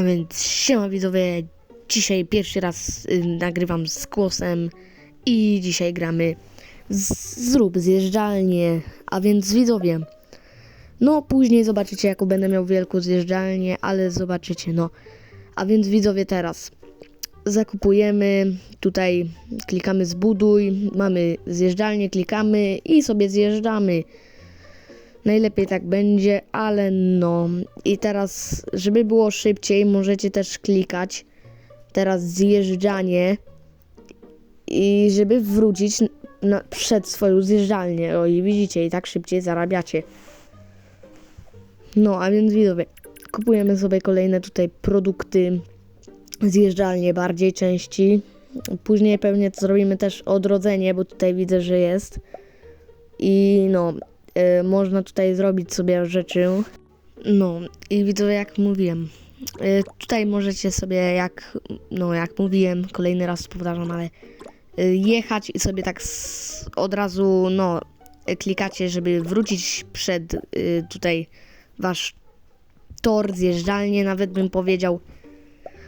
A więc siema widzowie, dzisiaj pierwszy raz y, nagrywam z głosem i dzisiaj gramy z, zrób zjeżdżalnię, a więc widzowie, no później zobaczycie jaką będę miał wielką zjeżdżalnię, ale zobaczycie no, a więc widzowie teraz zakupujemy, tutaj klikamy zbuduj, mamy zjeżdżalnię, klikamy i sobie zjeżdżamy. Najlepiej tak będzie, ale no. I teraz, żeby było szybciej, możecie też klikać teraz zjeżdżanie i żeby wrócić na, przed swoją zjeżdżalnię. O i widzicie, i tak szybciej zarabiacie. No, a więc widzowie, kupujemy sobie kolejne tutaj produkty, zjeżdżalnie bardziej części. Później pewnie zrobimy też odrodzenie, bo tutaj widzę, że jest. I no, y, można tutaj zrobić sobie rzeczy. No i widzowie, jak mówiłem, y, tutaj możecie sobie, jak, no, jak mówiłem, kolejny raz powtarzam, ale y, jechać i sobie tak s- od razu, no, klikacie, żeby wrócić przed tutaj wasz tor, zjeżdżalnię, nawet bym powiedział.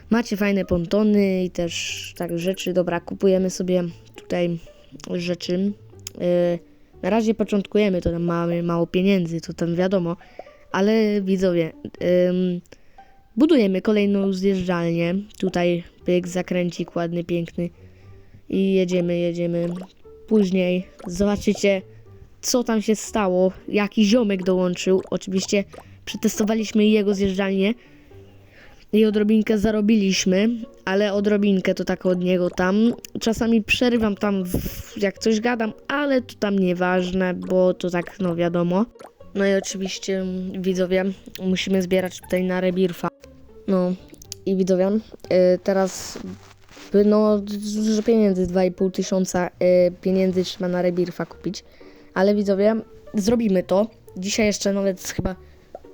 Macie fajne pontony i też tak rzeczy. Dobra, kupujemy sobie tutaj rzeczy. Na razie początkujemy, to tam mamy mało pieniędzy, to tam wiadomo, ale widzowie, ym, budujemy kolejną zjeżdżalnię. Tutaj pyk, zakręcik ładny, piękny i jedziemy, jedziemy. Później zobaczycie, co tam się stało. Jaki ziomek dołączył. Oczywiście przetestowaliśmy jego zjeżdżalnię i odrobinkę zarobiliśmy, ale odrobinkę to tak od niego tam. Czasami przerywam tam, jak coś gadam, ale to tam nieważne, bo to tak, no wiadomo. No i oczywiście mm, widzowie, musimy zbierać tutaj na rebirfa. No i widzowie, y, teraz no dużo pieniędzy, 2,5 tysiąca y, pieniędzy trzeba na rebirfa kupić. Ale widzowie, zrobimy to. Dzisiaj jeszcze nawet chyba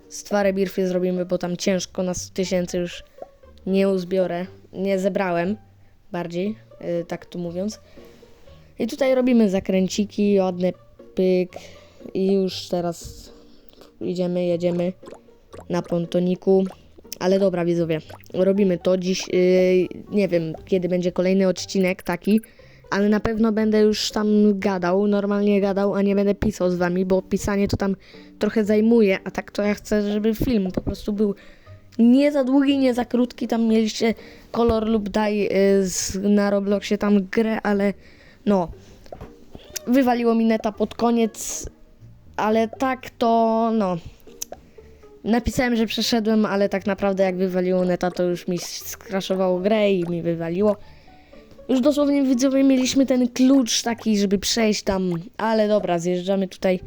z dwa rebirfy zrobimy, bo tam ciężko na 100 tysięcy już nie uzbiorę, nie zebrałem bardziej, yy, tak tu mówiąc. I tutaj robimy zakręciki, ładny pyk i już teraz idziemy, jedziemy na pontoniku. Ale dobra widzowie, robimy to dziś, yy, nie wiem kiedy będzie kolejny odcinek taki, ale na pewno będę już tam gadał, normalnie gadał, a nie będę pisał z wami, bo pisanie to tam trochę zajmuje, a tak to ja chcę, żeby film po prostu był nie za długi, nie za krótki, tam mieliście kolor lub daj y, z, na Robloxie tam grę, ale no, wywaliło mi neta pod koniec, ale tak to no, napisałem, że przeszedłem, ale tak naprawdę jak wywaliło neta, to już mi skraszowało grę i mi wywaliło. Już dosłownie widzowie mieliśmy ten klucz taki, żeby przejść tam, ale dobra, zjeżdżamy tutaj.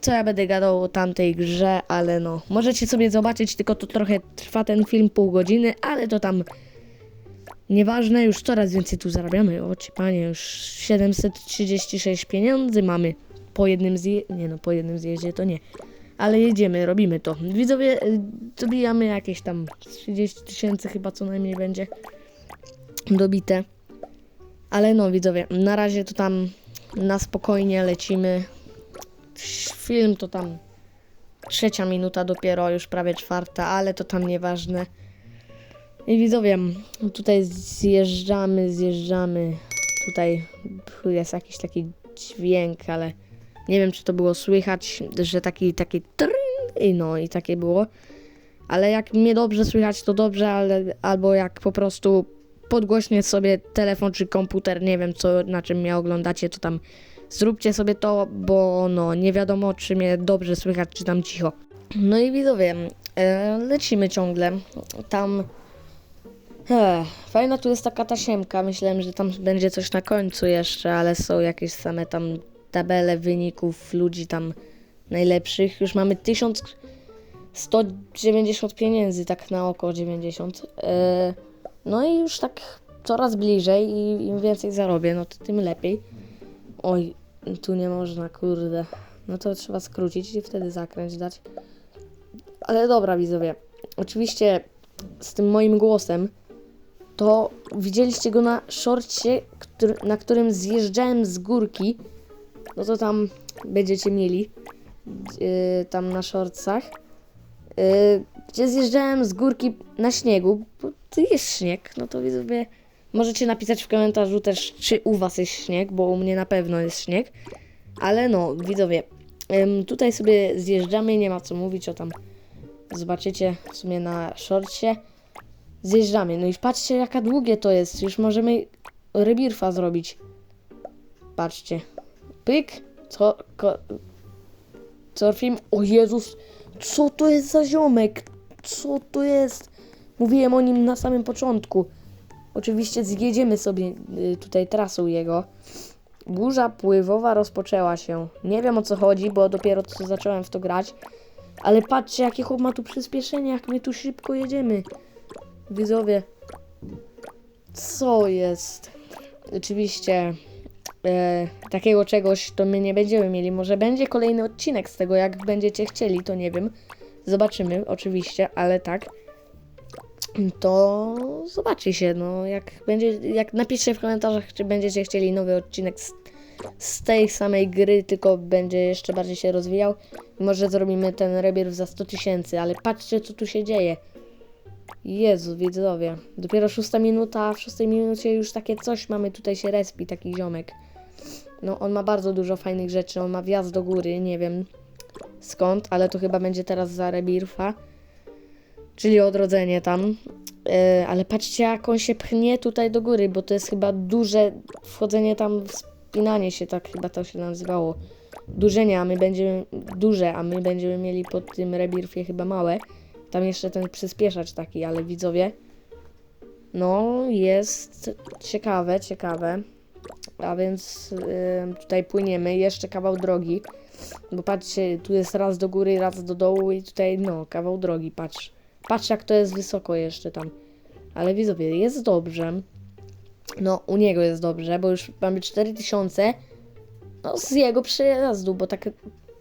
Co ja będę gadał o tamtej grze, ale no, możecie sobie zobaczyć, tylko to trochę trwa ten film pół godziny, ale to tam nieważne, już coraz więcej tu zarabiamy. O ci panie, już 736 pieniędzy mamy po jednym zje... nie no, po jednym zjeździe to nie. Ale jedziemy, robimy to. Widzowie, y, dobijamy jakieś tam 30 tysięcy chyba co najmniej będzie dobite. Ale no widzowie, na razie to tam na spokojnie lecimy. Film to tam trzecia minuta dopiero, już prawie czwarta, ale to tam nieważne. I widzowie, tutaj zjeżdżamy, zjeżdżamy. Tutaj jest jakiś taki dźwięk, ale nie wiem czy to było słychać, że taki, taki i no i takie było. Ale jak mnie dobrze słychać, to dobrze, ale albo jak po prostu podgłośnie sobie telefon czy komputer, nie wiem co, na czym mnie oglądacie, to tam zróbcie sobie to, bo no nie wiadomo czy mnie dobrze słychać, czy tam cicho. No i widzowie, e, lecimy ciągle. Tam e, fajna tu jest taka tasiemka, myślałem, że tam będzie coś na końcu jeszcze, ale są jakieś same tam tabele wyników ludzi tam najlepszych. Już mamy 1190 pieniędzy, tak na oko 90. E, no i już tak coraz bliżej i im więcej zarobię, no to tym lepiej. Oj, tu nie można, kurde. No to trzeba skrócić i wtedy zakręć dać. Ale dobra, widzowie. Oczywiście z tym moim głosem to widzieliście go na szorcie, który, na którym zjeżdżałem z górki. No to tam będziecie mieli yy, tam na shortsach. Yy, gdzie zjeżdżałem z górki na śniegu, tu jest śnieg, no to widzowie, możecie napisać w komentarzu też, czy u was jest śnieg, bo u mnie na pewno jest śnieg, ale no, widzowie, tutaj sobie zjeżdżamy, nie ma co mówić o tam, zobaczycie w sumie na shortcie, zjeżdżamy, no i patrzcie jaka długie to jest, już możemy rebirfa zrobić, patrzcie, pyk, co, ko, Surfim. O Jezus, co to jest za ziomek? Co to jest? Mówiłem o nim na samym początku. Oczywiście zjedziemy sobie y, tutaj trasą jego. Burza pływowa rozpoczęła się. Nie wiem o co chodzi, bo dopiero co zacząłem w to grać. Ale patrzcie, jakie chłop ma tu przyspieszenie, jak my tu szybko jedziemy. Widzowie. Co jest? Oczywiście e, takiego czegoś to my nie będziemy mieli. Może będzie kolejny odcinek z tego, jak będziecie chcieli, to nie wiem. Zobaczymy, oczywiście, ale tak. To zobaczy się, no jak będzie, jak napiszcie w komentarzach, czy będziecie chcieli nowy odcinek z, z tej samej gry, tylko będzie jeszcze bardziej się rozwijał. Może zrobimy ten rebirth za 100 tysięcy, ale patrzcie co tu się dzieje. Jezu, widzowie. Dopiero szósta minuta, w szóstej minucie już takie coś mamy, tutaj się respi, taki ziomek. No, on ma bardzo dużo fajnych rzeczy, on ma wjazd do góry, nie wiem skąd, ale to chyba będzie teraz za Rebirfa, czyli odrodzenie tam. E, ale patrzcie, jak on się pchnie tutaj do góry, bo to jest chyba duże wchodzenie tam, wspinanie się, tak chyba to się nazywało. Dużenie, a my będziemy, duże, a my będziemy mieli po tym Rebirfie chyba małe. Tam jeszcze ten przyspieszacz taki, ale widzowie, no jest ciekawe, ciekawe. A więc ym, tutaj płyniemy, jeszcze kawał drogi. Bo patrzcie, tu jest raz do góry, raz do dołu i tutaj, no, kawał drogi, patrz. Patrz jak to jest wysoko jeszcze tam. Ale widzowie, jest dobrze. No, u niego jest dobrze, bo już mamy 4000. No, z jego przejazdu, bo tak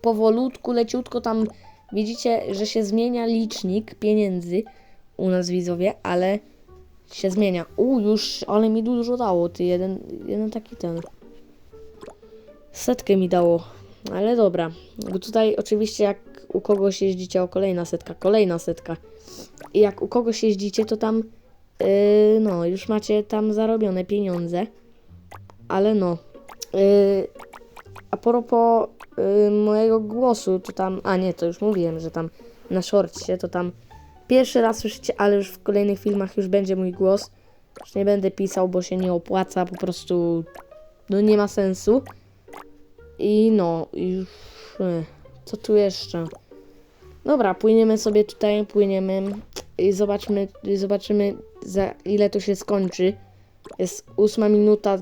powolutku, leciutko tam widzicie, że się zmienia licznik pieniędzy u nas widzowie, ale się zmienia. U, już, ale mi dużo dało, ty, jeden, jeden taki ten. Setkę mi dało, ale dobra. Bo tutaj oczywiście jak u kogoś jeździcie, o kolejna setka, kolejna setka. I jak u kogoś jeździcie, to tam, yy, no, już macie tam zarobione pieniądze. Ale no, yy, a propos yy, mojego głosu, to tam, a nie, to już mówiłem, że tam na shortcie, to tam Pierwszy raz słyszycie, ale już w kolejnych filmach już będzie mój głos. Już nie będę pisał, bo się nie opłaca, po prostu no nie ma sensu. I no, już e, co tu jeszcze? Dobra, płyniemy sobie tutaj, płyniemy i zobaczmy, zobaczymy za ile to się skończy. Jest 8 minuta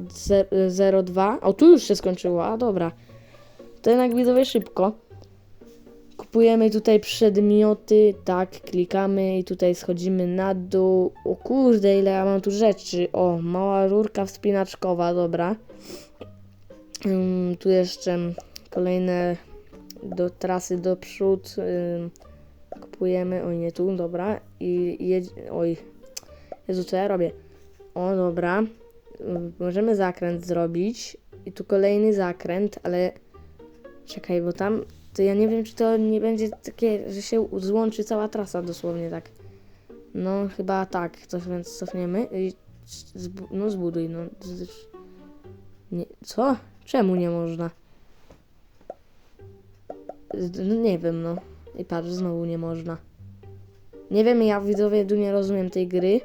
02. O, tu już się skończyło, a dobra. To jednak widzowie szybko. Kupujemy tutaj przedmioty, tak, klikamy i tutaj schodzimy na dół. O kurde, ile ja mam tu rzeczy. O, mała rurka wspinaczkowa, dobra. Ym, tu jeszcze kolejne do trasy do przód. Ym, kupujemy, oj nie tu, dobra. I jedzie, oj, Jezu, co ja robię? O, dobra. Ym, możemy zakręt zrobić. I tu kolejny zakręt, ale czekaj, bo tam to ja nie wiem, czy to nie będzie takie, że się złączy cała trasa dosłownie tak. No, chyba tak, to więc cofniemy i zbu no zbuduj, no. Nie, co? Czemu nie można? No, nie wiem, no. I patrz, znowu nie można. Nie wiem, ja widzowie tu nie rozumiem tej gry,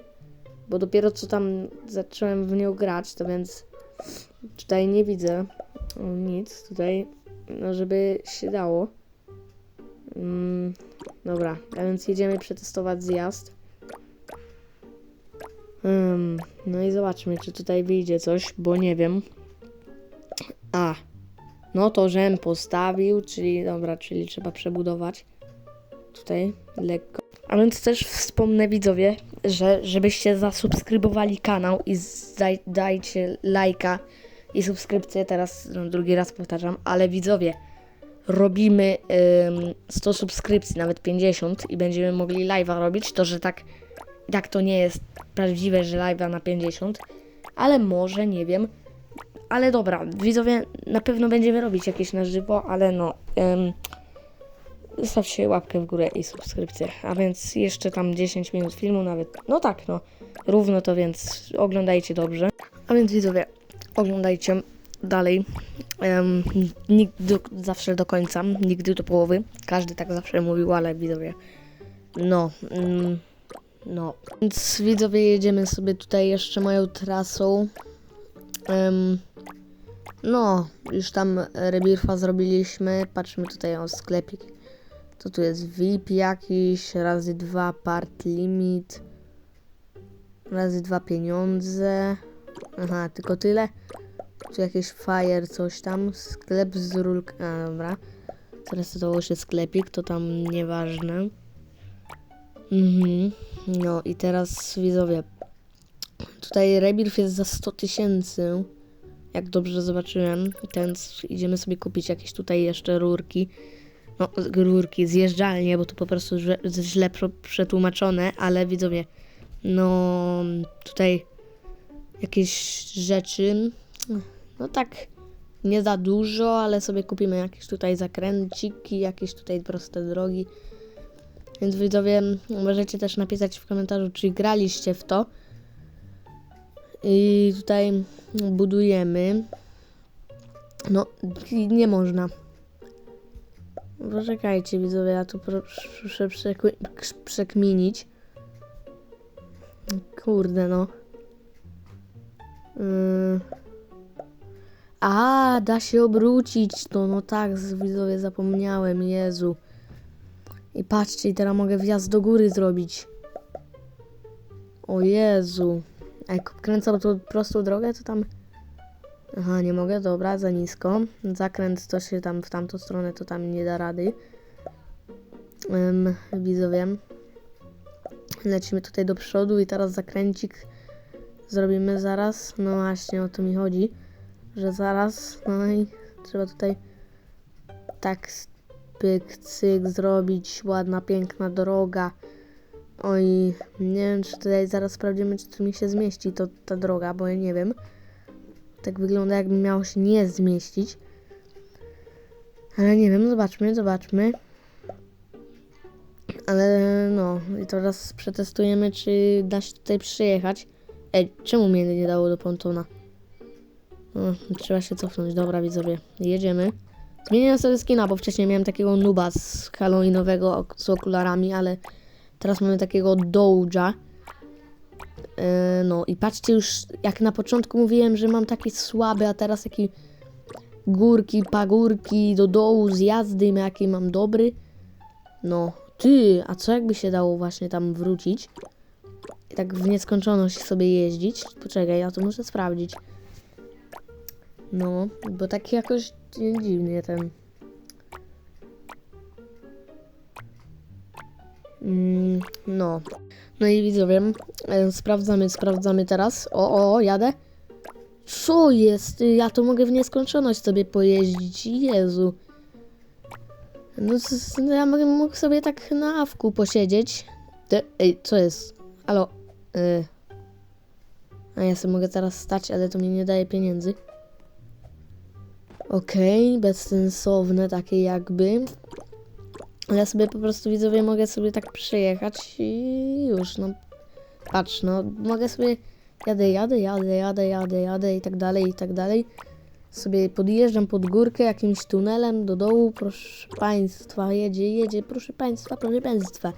bo dopiero co tam zacząłem w nią grać, to więc tutaj nie widzę nic. Tutaj no żeby się dało. Mm, dobra, a więc jedziemy przetestować zjazd. Um, no i zobaczmy, czy tutaj wyjdzie coś, bo nie wiem. A, no to żem postawił, czyli dobra, czyli trzeba przebudować. Tutaj lekko. A więc też wspomnę widzowie, że żebyście zasubskrybowali kanał i daj, dajcie lajka i subskrypcję, teraz no, drugi raz powtarzam, ale widzowie, robimy ym, 100 subskrypcji, nawet 50 i będziemy mogli live'a robić, to że tak, tak to nie jest prawdziwe, że live'a na 50, ale może, nie wiem, ale dobra, widzowie, na pewno będziemy robić jakieś na żywo, ale no, ym, zostawcie łapkę w górę i subskrypcję. A więc jeszcze tam 10 minut filmu nawet. No tak, no. Równo to więc oglądajcie dobrze. A więc widzowie, oglądajcie dalej. Um, nigdy do, zawsze do końca, nigdy do połowy. Każdy tak zawsze mówił, ale widzowie. No. Mm, no. Więc widzowie jedziemy sobie tutaj jeszcze moją trasą. Em, no, już tam rebirfa zrobiliśmy. Patrzmy tutaj o sklepik. To tu jest VIP jakiś, razy dwa part limit, razy dwa pieniądze. Aha, tylko tyle. Tu jakieś fire, coś tam. Sklep z rulk... A, dobra. Zresetował się sklepik, to tam nieważne. Mhm. No i teraz widzowie. Tutaj rebirth jest za 100 tysięcy. Jak dobrze zobaczyłem. Więc idziemy sobie kupić jakieś tutaj jeszcze rurki. No, rurki, zjeżdżalnie, bo to po prostu źle, źle przetłumaczone, ale widzowie, no tutaj jakieś rzeczy, no tak nie za dużo, ale sobie kupimy jakieś tutaj zakręciki, jakieś tutaj proste drogi. Więc widzowie, możecie też napisać w komentarzu, czy graliście w to. I tutaj budujemy. No, nie można. Poczekajcie widzowie, ja tu ksz- przekminić. Kurde no. Yy. A, da się obrócić to, no tak, widzowie zapomniałem, Jezu. I patrzcie, teraz mogę wjazd do góry zrobić. O Jezu. A jak kręcam tą prostą drogę, to tam... Aha, nie mogę, dobra, za nisko. Zakręt to się tam w tamtą stronę, to tam nie da rady. Um, widzowie. Lecimy tutaj do przodu i teraz zakręcik zrobimy zaraz. No właśnie, o to mi chodzi, że zaraz, no i trzeba tutaj tak pyk, cyk zrobić, ładna, piękna droga. Oj, nie wiem, czy tutaj zaraz sprawdzimy, czy tu mi się zmieści to, ta droga, bo ja nie wiem. Tak wygląda, jakby miało się nie zmieścić. Ale nie wiem, zobaczmy, zobaczmy. Ale no, i teraz przetestujemy, czy da się tutaj przyjechać. Ej, czemu mnie nie dało do pontona? No, trzeba się cofnąć. Dobra, widzowie, jedziemy. Zmieniłem sobie skina, bo wcześniej miałem takiego nuba z halloweenowego z okularami, ale teraz mamy takiego Doja. E, No i patrzcie już, jak na początku mówiłem, że mam taki słaby, a teraz taki górki, pagórki, do dołu, zjazdy, jaki mam dobry. No, ty, a co jakby się dało właśnie tam wrócić? I tak w nieskończoność sobie jeździć? Poczekaj, ja to muszę sprawdzić. No, bo tak jakoś dziwnie ten... no. No i widzowie, e, sprawdzamy, sprawdzamy teraz. O, o, jadę. Co jest? Ty, Ja to mogę w nieskończoność sobie pojeździć. Jezu. No, no ja mogę mógł sobie tak na awku posiedzieć. Ty, ej, co jest? Halo? Y. A ja sobie mogę teraz stać, ale to mi nie daje pieniędzy. Okej, bezsensowne takie jakby. Ja sobie po prostu widzowie mogę sobie tak przejechać i już, no. Patrz, no, mogę sobie jadę, jadę, jadę, jadę, jadę, jadę i tak dalej, i tak dalej. Sobie podjeżdżam pod górkę jakimś tunelem do dołu, proszę państwa, jedzie, jedzie, proszę państwa, proszę państwa.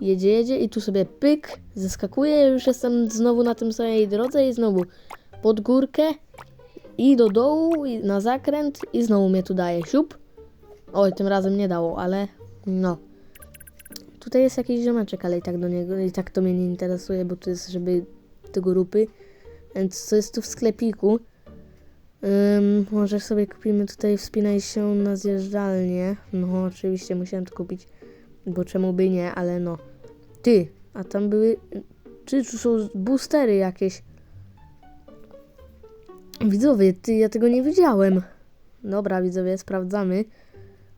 Jedzie, jedzie i tu sobie pyk, zeskakuję, już jestem znowu na tym samej drodze i znowu pod górkę i do dołu, i na zakręt i znowu mnie tu daje siup. Oj, tym razem nie dało, ale no. Tutaj jest jakiś ziomeczek, ale i tak do niego, i tak to mnie nie interesuje, bo to jest, żeby te grupy. Więc co jest tu w sklepiku? Ym, może sobie kupimy tutaj, wspinaj się na zjeżdżalnię. No, oczywiście musiałem to kupić, bo czemu by nie, ale no. Ty, a tam były, czy tu są boostery jakieś? Widzowie, ty, ja tego nie widziałem. Dobra, widzowie, sprawdzamy.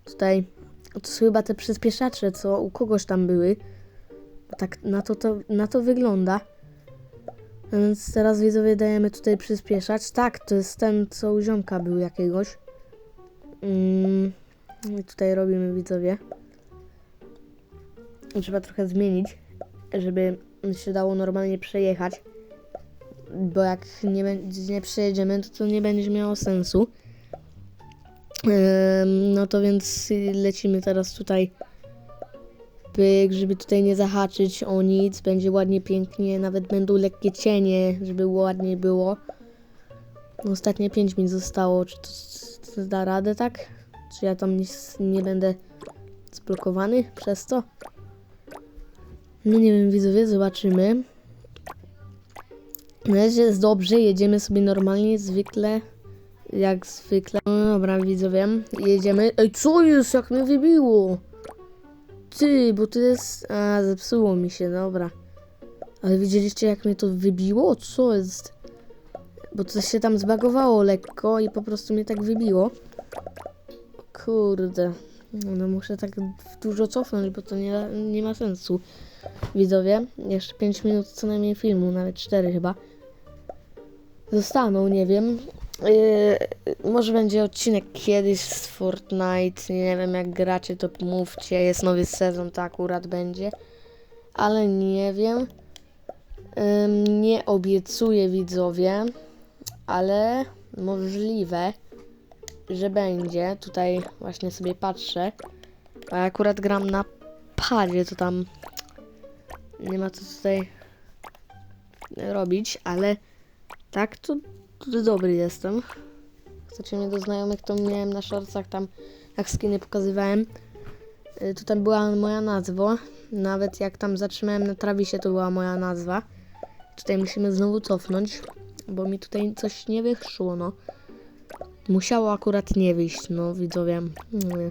Tutaj, to są chyba te przyspieszacze, co u kogoś tam były. Tak na to, to, na to wygląda. Więc teraz widzowie dajemy tutaj przyspieszać. Tak, to jest ten, co u ziomka był jakiegoś. Mm, I tutaj robimy widzowie. trzeba trochę zmienić, żeby się dało normalnie przejechać. Bo jak nie, nie przejedziemy, to to nie będzie miało sensu. No to więc lecimy teraz tutaj, pyk, żeby tutaj nie zahaczyć o nic. Będzie ładnie, pięknie, nawet będą lekkie cienie, żeby ładniej było. Ostatnie 5 mi zostało. Czy to, to da radę tak? Czy ja tam nic nie będę zblokowany przez to? No nie wiem, widzowie, zobaczymy. Na razie jest dobrze, jedziemy sobie normalnie, zwykle. Jak zwykle. No dobra, widzowie, jedziemy. Ej, co jest? Jak mnie wybiło? Ty, bo to jest... A, zepsuło mi się, dobra. Ale widzieliście, jak mnie to wybiło? Co jest? Bo to się tam zbagowało lekko i po prostu mnie tak wybiło. Kurde. No muszę tak dużo cofnąć, bo to nie, nie ma sensu. Widzowie, jeszcze 5 minut co najmniej filmu, nawet 4 chyba. Zostaną, nie wiem. Yy, może będzie odcinek kiedyś z Fortnite. Nie wiem, jak gracie, to mówcie. Jest nowy sezon, to akurat będzie. Ale nie wiem. Ym, nie obiecuję widzowie, ale możliwe, że będzie. Tutaj właśnie sobie patrzę. A akurat gram na padzie, to tam nie ma co tutaj robić, ale tak to, to dobry jestem. Chcecie mnie do znajomych, to miałem na shortsach tam, jak skiny pokazywałem. Y, To tam była moja nazwa. Nawet jak tam zatrzymałem na trawisie, to była moja nazwa. Tutaj musimy znowu cofnąć, bo mi tutaj coś nie wyszło, no. Musiało akurat nie wyjść, no widzowie. Nie.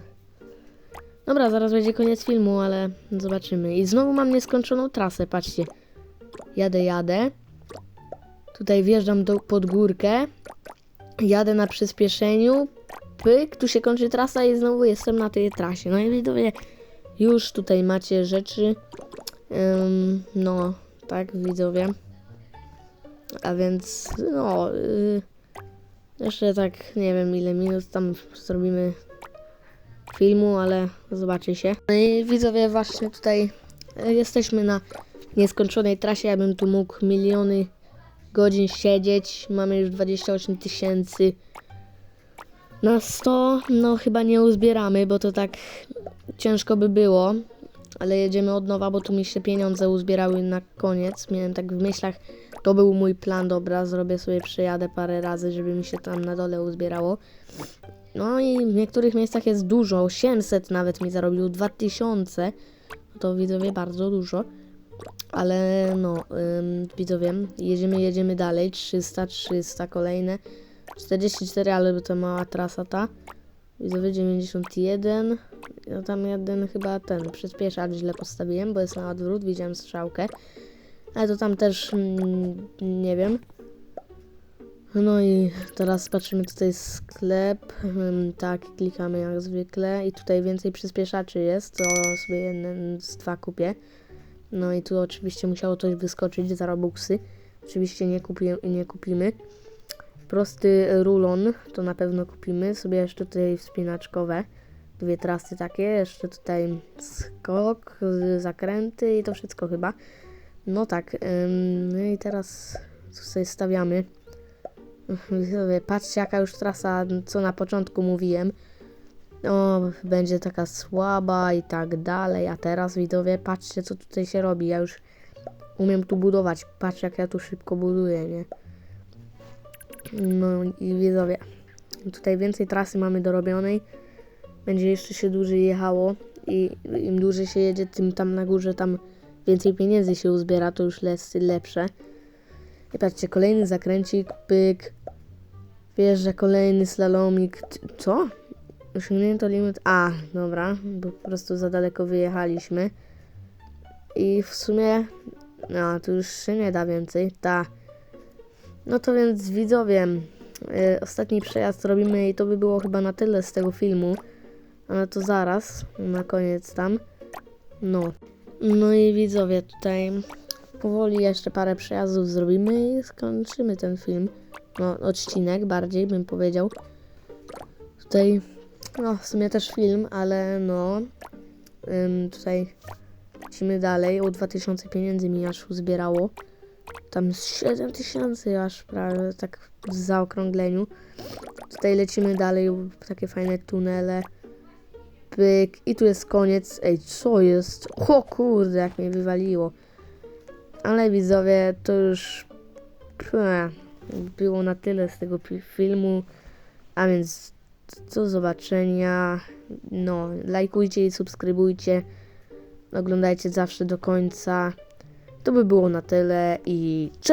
Dobra, zaraz będzie koniec filmu, ale zobaczymy. I znowu mam nieskończoną trasę, patrzcie. Jadę, jadę. Tutaj wjeżdżam do, pod górkę. Jadę na przyspieszeniu. Pyk, tu się kończy trasa i znowu jestem na tej trasie. No i widzowie, już tutaj macie rzeczy. No, tak widzowie. A więc, no, y, jeszcze tak, nie wiem ile minut tam zrobimy filmu, ale zobaczy się. No i widzowie, właśnie tutaj y, jesteśmy na nieskończonej trasie. Ja bym tu mógł miliony godzin siedzieć. Mamy już 28 tysięcy. Na 100, no chyba nie uzbieramy, bo to tak ciężko by było. Ale jedziemy od nowa, bo tu mi się pieniądze uzbierały na koniec. Miałem tak w myślach, to był mój plan, dobra, zrobię sobie przejadę parę razy, żeby mi się tam na dole uzbierało. No i w niektórych miejscach jest dużo, 800 nawet mi zarobił, 2000. To widzowie bardzo dużo. Ale no, ym, widzowie, jedziemy, jedziemy dalej, 300, 300 kolejne. 44, ale to mała trasa ta. Widzowie 91. Ja tam jeden chyba ten przyspieszacz źle postawiłem, bo jest na odwrót, widziałem strzałkę. Ale to tam też mm, nie wiem. No i teraz patrzymy tutaj sklep. Tak, klikamy jak zwykle. I tutaj więcej przyspieszaczy jest, to sobie jeden z dwa kupię. No i tu oczywiście musiało coś wyskoczyć za robuxy. Oczywiście nie, kupi, nie kupimy. Prosty rulon to na pewno kupimy. Sobie jeszcze tutaj wspinaczkowe. Dwie trasy takie. Jeszcze tutaj skok, zakręty i to wszystko chyba. No tak. No i teraz sobie stawiamy. Patrzcie jaka już trasa, co na początku mówiłem. O, będzie taka słaba i tak dalej. A teraz widzowie, patrzcie co tutaj się robi. Ja już umiem tu budować. Patrzcie jak ja tu szybko buduję, nie? No i widzowie, tutaj więcej trasy mamy dorobionej. Będzie jeszcze się dłużej jechało i im dłużej się jedzie, tym tam na górze tam więcej pieniędzy się uzbiera, to już jest lepsze. I patrzcie, kolejny zakręcik, pyk. Wjeżdża kolejny slalomik. Co? Osiągnięto limit. A, dobra, bo po prostu za daleko wyjechaliśmy. I w sumie. No, tu już się nie da więcej. Ta. No to więc widzowie. y, ostatni przejazd robimy i to by było chyba na tyle z tego filmu. Ale to zaraz, na koniec tam. No. No i widzowie, tutaj powoli jeszcze parę przejazdów zrobimy i skończymy ten film. No, odcinek bardziej bym powiedział. Tutaj, no w sumie też film, ale no ym, tutaj lecimy dalej. O 2000 pieniędzy mi aż uzbierało. Tam z 7000 aż prawie, tak w zaokrągleniu. Tutaj lecimy dalej, takie fajne tunele. Pyk. I tu jest koniec. Ej, co jest? O kurde, jak mnie wywaliło. Ale widzowie, to już było na tyle z tego filmu. A więc do zobaczenia. No, lajkujcie i subskrybujcie. Oglądajcie zawsze do końca. To by było na tyle i cześć!